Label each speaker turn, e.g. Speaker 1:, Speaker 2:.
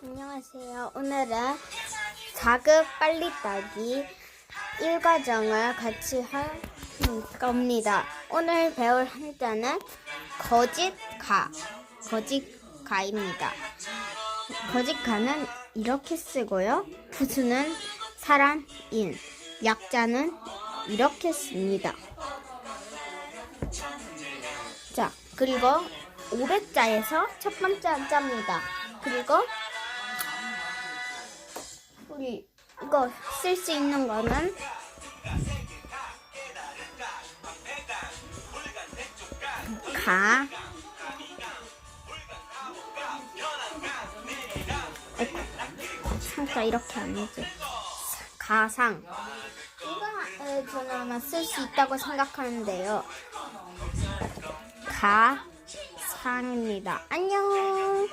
Speaker 1: 안녕하세요. 오늘은 4급 빨리 따기 1과정을 같이 할 겁니다. 오늘 배울 한자는 거짓가, 거짓가입니다. 거짓가는 이렇게 쓰고요. 부수는 사람 인, 약자는 이렇게 씁니다. 자, 그리고 500자에서 첫 번째 한자입니다. 그리고 우리 이거 쓸 수 있는 거는? 가. 상자 이렇게 아니지 가상. 이거 저는 아마 쓸 수 있다고 생각하는데요. 가상입니다. 안녕